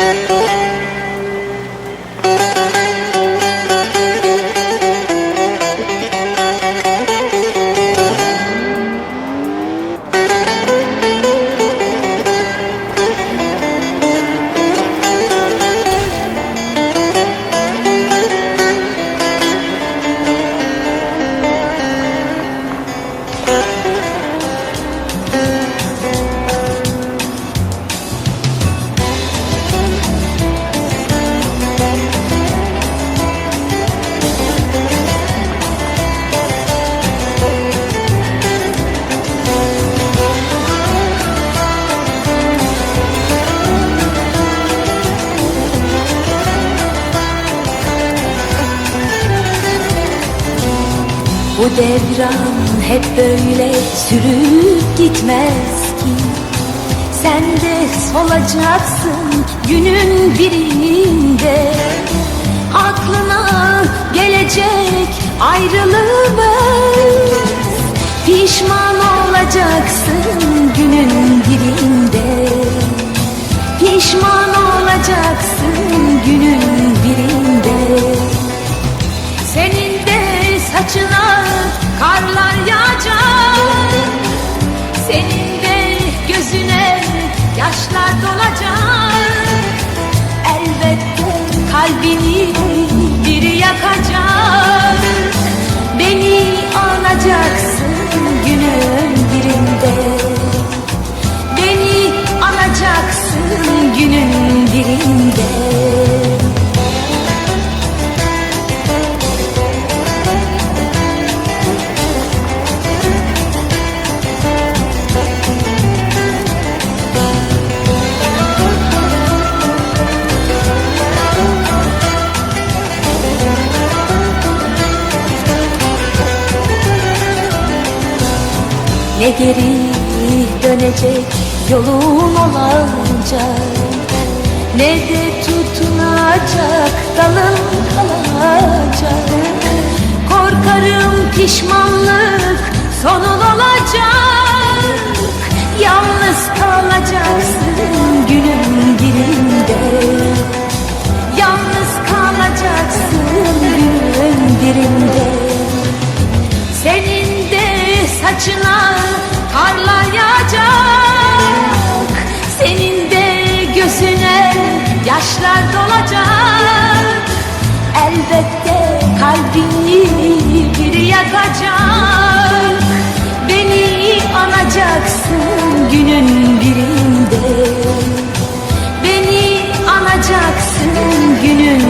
Yeah. Bu devran hep böyle sürüp gitmez ki. Sen de solacaksın günün birinde. Aklına gelecek ayrılığımız Pişman olacaksın günün birinde günün birinde. Ne geri dönecek olacak Ne de tutunacak dalın kalacak. Korkarım pişmanlık sonun olacak. Yalnız kalacaksın günün birinde. Yalnız kalacaksın günün birinde. Senin de saçına karlar günün birinde Beni anacaksın günün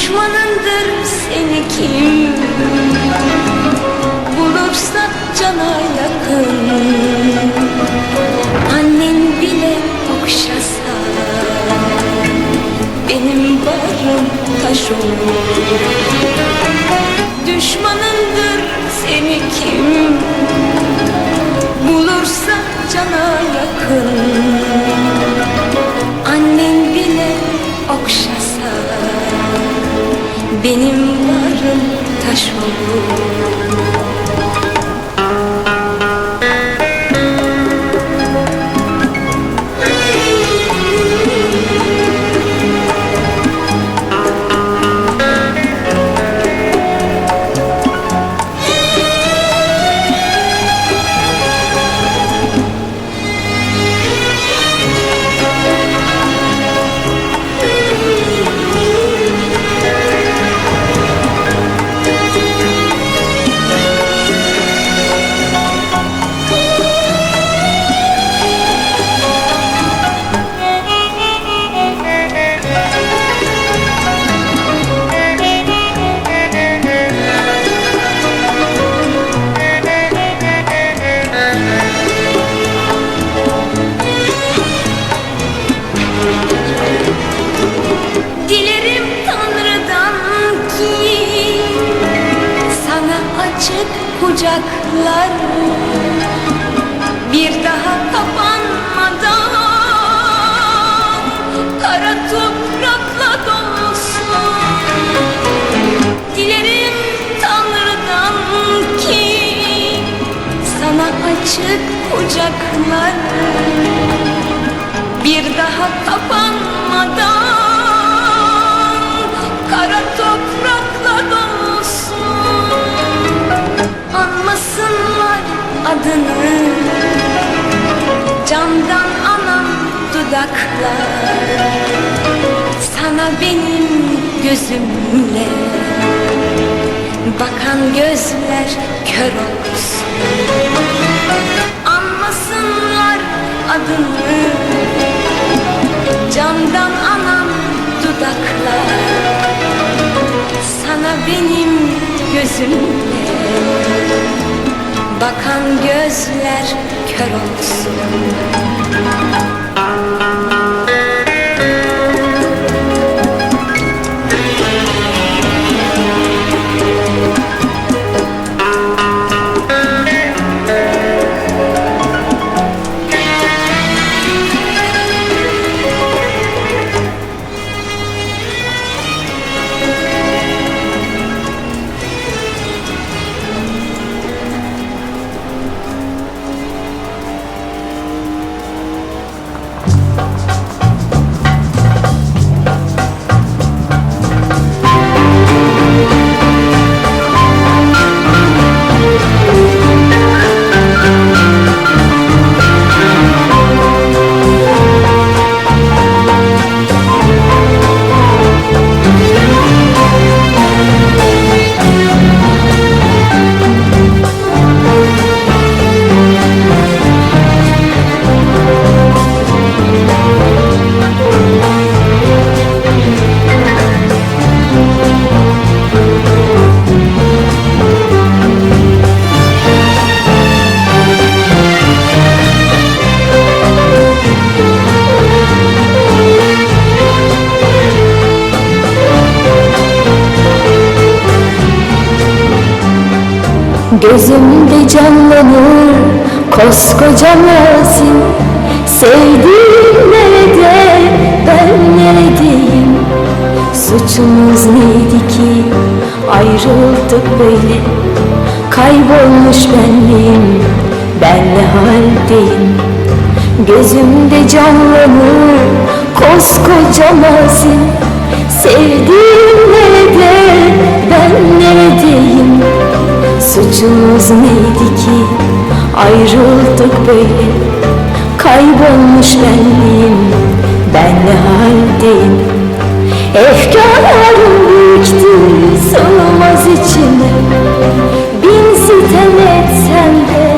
Düşmanındır seni kim sana açık kucaklar bir daha kapanmadan kara toprakla dolsun. Anmasınlar adını. Candan anam dudaklar. Sana benim gözümle bakan gözler kör olsun anmasınlar adını. Candan anam dudaklar. Sana benim gözümle Bakan gözler kör olsun koskoca mazim Sevdiğim nerede ben neredeyim Suçumuz neydi ki? Ayrıldık böyle. Kaybolmuş benliğim. Ben ne haldeyim? Gözümde canlanır koskoca mazim Sevdiğim nerede ben neredeyim Suçumuz neydi ki ayrıldık böyle Kaybolmuş benliğim ben ne haldeyim? Efkarlarım birikti sığmaz içime Bin sitem etsem de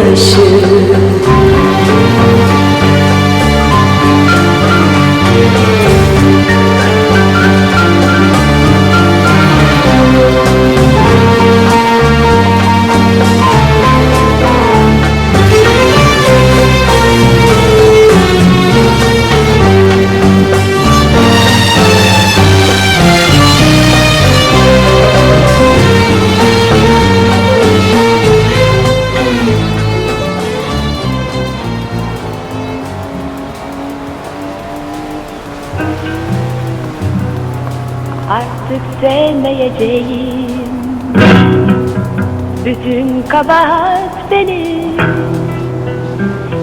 可是 Artık sevmeyeceğim. Bütün kabahat benim.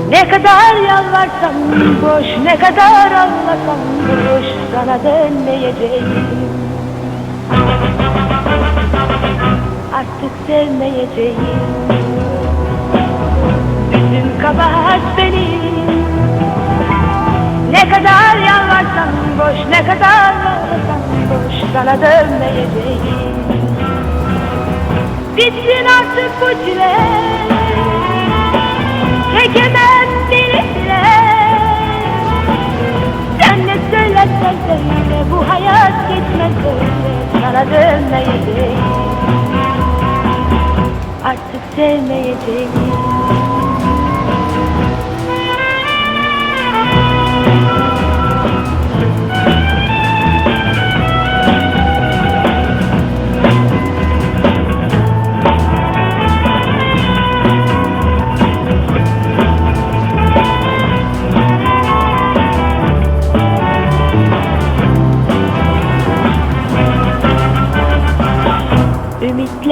Ne kadar yalvarsam boş Ne kadar ağlasam boş Sana dönmeyeceğim. Artık sevmeyeceğim. Bütün kabahat benim ne kadar yalvarsam boş, ne kadar ağlasam boş Sana dönmeyeceğim. Bitsin artık bu çile Çekemem bile. Sen ne söylersen söyle Bu hayat geçmez böyle Sana dönmeyeceğim. Artık sevmeyeceğim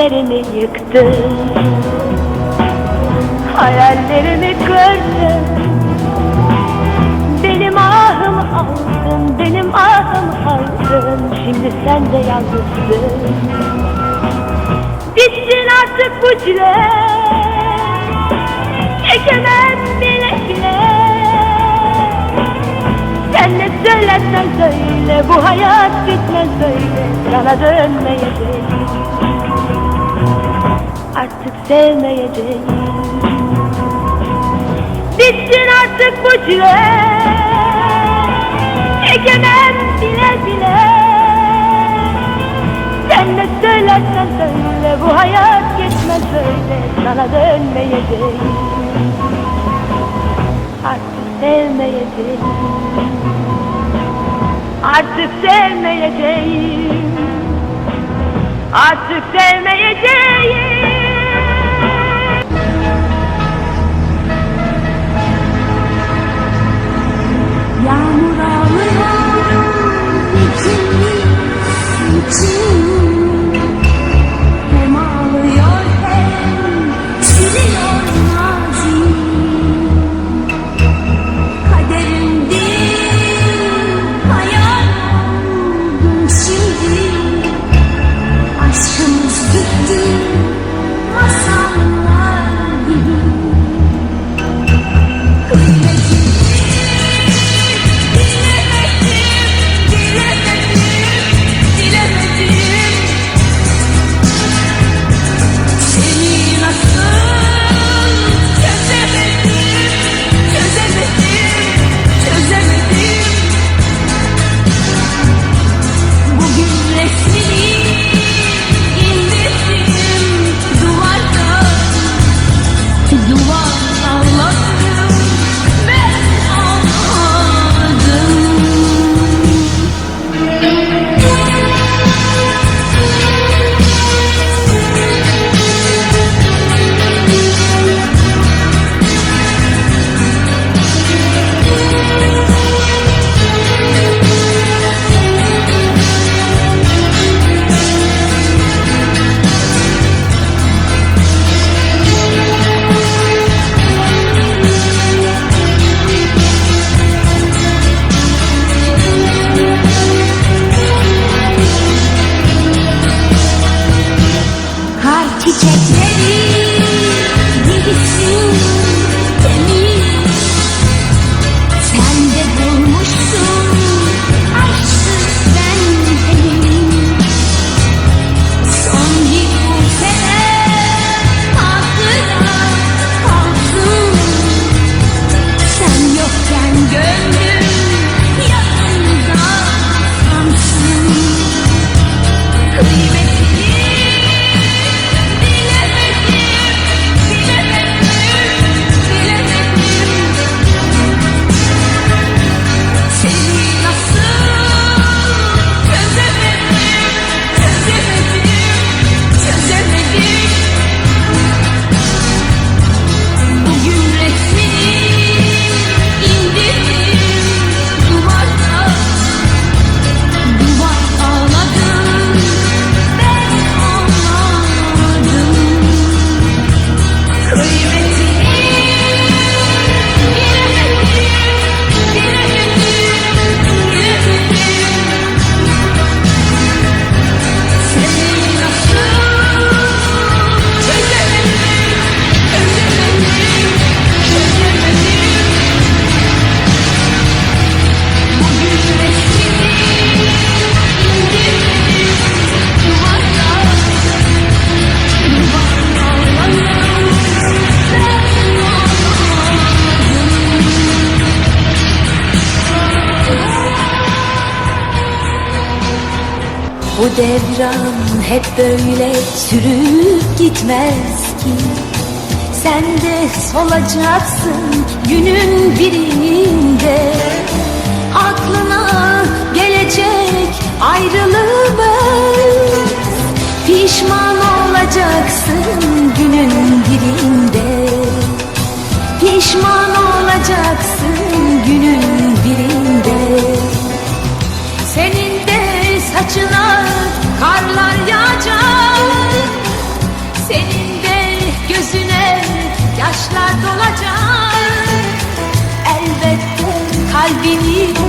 Ümitlerimi yıktın. Hayallerimi kırdın Benim ahımı aldın Benim ahımı aldın. Şimdi sen de yalnızsın. Bitsin artık bu çile. Çekemem bile bile Sen ne söylersen söyle Bu hayat bitmez böyle Sana dönmeyeceğim Artık sevmeyeceğim. Bitsin artık bu çile Çekemem bile bile. Sen ne söylersen söyle Bu hayat geçmez böyle Sana dönmeyeceğim. Artık sevmeyeceğim. Artık sevmeyeceğim. Artık sevmeyeceğim devran hep böyle sürüp gitmez ki. Sen de solacaksın günün birinde kalbini